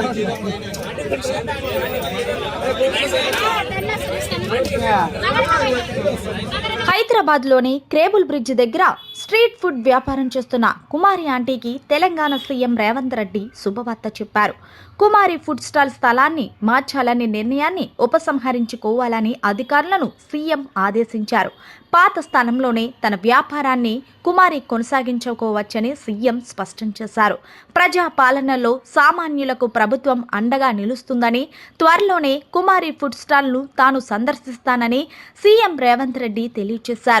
ini. హైదరాబాద్లోని cable bridge దగ్గర street food వ్యాపారం చేస్తున్న కుమారి ఆంటీకి తెలంగాణ సీఎం రేవంత్ రెడ్డి శుభవార్త చెప్పారు. కుమారి ఫుడ్ స్టాల్ స్థలాన్ని మార్చాలనే నిర్ణయాన్ని ఉపసంహరించుకోవాలని అధికారులను సీఎం ఆదేశించారు. పాత స్థానంలోనే తన వ్యాపారాన్ని కుమారి కొనసాగించుకోవచ్చని సీఎం స్పష్టం చేశారు. ప్రజా పాలనలో సామాన్యులకు ప్రభుత్వం అండగా నిలుస్తుందని త్వరలోనే కుమారి ఫుడ్ స్టాల్ను తాను సందర్శిస్తానని సీఎం రేవంత్ రెడ్డి తెలియజేశారు.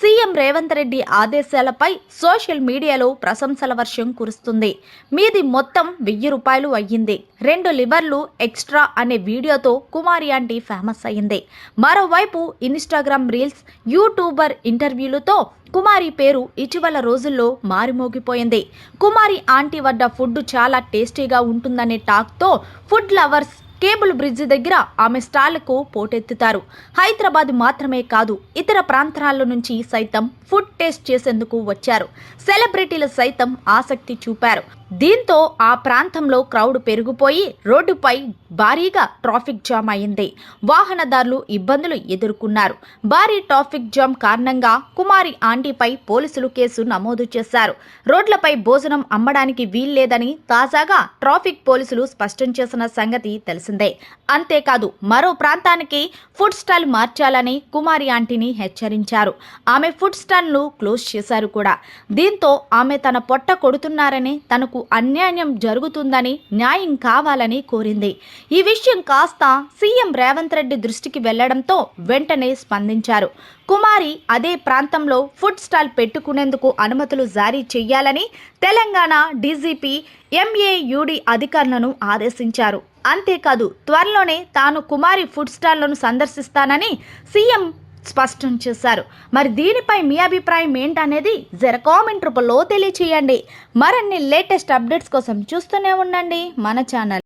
సీఎం రేవంత్ రెడ్డి ఆదేశాలపై సోషల్ మీడియాలో ప్రశంసల వర్షం కురుస్తుంది. మీది మొత్తం వెయ్యి రూపాయలు అయ్యింది. రెండు లివర్లు ఎక్స్ట్రా అనే వీడియోతో కుమారి ఆంటీ ఫేమస్ అయింది మరోవైపు ఇన్స్టాగ్రామ్ రీల్స్ యూట్యూబర్ ఇంటర్వ్యూలతో కుమారి పేరు ఇటీవల రోజుల్లో మారిమోగిపోయింది. కుమారి ఆంటీ వద్ద ఫుడ్ చాలా టేస్టీగా ఉంటుందనే టాక్తో ఫుడ్ లవర్స్ కేబుల్ బ్రిడ్జ్ దగ్గర ఆమె స్టాళ్ళకు పోటెత్తుతారు. హైదరాబాద్ మాత్రమే కాదు ఇతర ప్రాంతాల నుంచి సైతం ఫుడ్ టేస్ట్ చేసేందుకు వచ్చారు. సెలబ్రిటీలు సైతం ఆసక్తి చూపారు. దీంతో ఆ ప్రాంతంలో క్రౌడ్ పెరిగిపోయి రోడ్డుపై భారీగా ట్రాఫిక్ జామ్ అయింది. వాహనదారులు ఇబ్బందులు ఎదుర్కొన్నారు. భారీ ట్రాఫిక్ జామ్ కారణంగా కుమారి ఆంటీపై పోలీసులు కేసు నమోదు చేశారు. రోడ్లపై భోజనం అమ్మడానికి వీల్లేదని తాజాగా ట్రాఫిక్ పోలీసులు స్పష్టం చేసిన సంగతి తెలిసిందే. అంతేకాదు మరో ప్రాంతానికి ఫుడ్ స్టాల్ మార్చాలని కుమారి ఆంటీని హెచ్చరించారు. ఆమె ఫుడ్ స్టాల్ను క్లోజ్ చేశారు కూడా. దీంతో ఆమె తన పొట్ట కొడుతున్నారని తనకు అన్యాయం జరుగుతుందని న్యాయం కావాలని కోరింది. ఈ విషయం కాస్త సీఎం రేవంత్ రెడ్డి దృష్టికి వెళ్ళడంతో వెంటనే స్పందించారు. కుమారి అదే ప్రాంతంలో ఫుడ్ స్టాల్ పెట్టుకునేందుకు అనుమతులు జారీ చేయాలని తెలంగాణ డీజీపీ ఎంఏయుడి అధికారులను ఆదేశించారు. అంతేకాదు త్వరలోనే తాను కుమారి ఫుడ్ స్టాల్లను సందర్శిస్తానని సీఎం స్పష్టం చేశారు. మరి దీనిపై మీ అభిప్రాయం ఏంటనేది జర కామెంట్ రూపంలో తెలియచేయండి. మరిన్ని లేటెస్ట్ అప్డేట్స్ కోసం చూస్తూనే ఉండండి మన ఛానల్.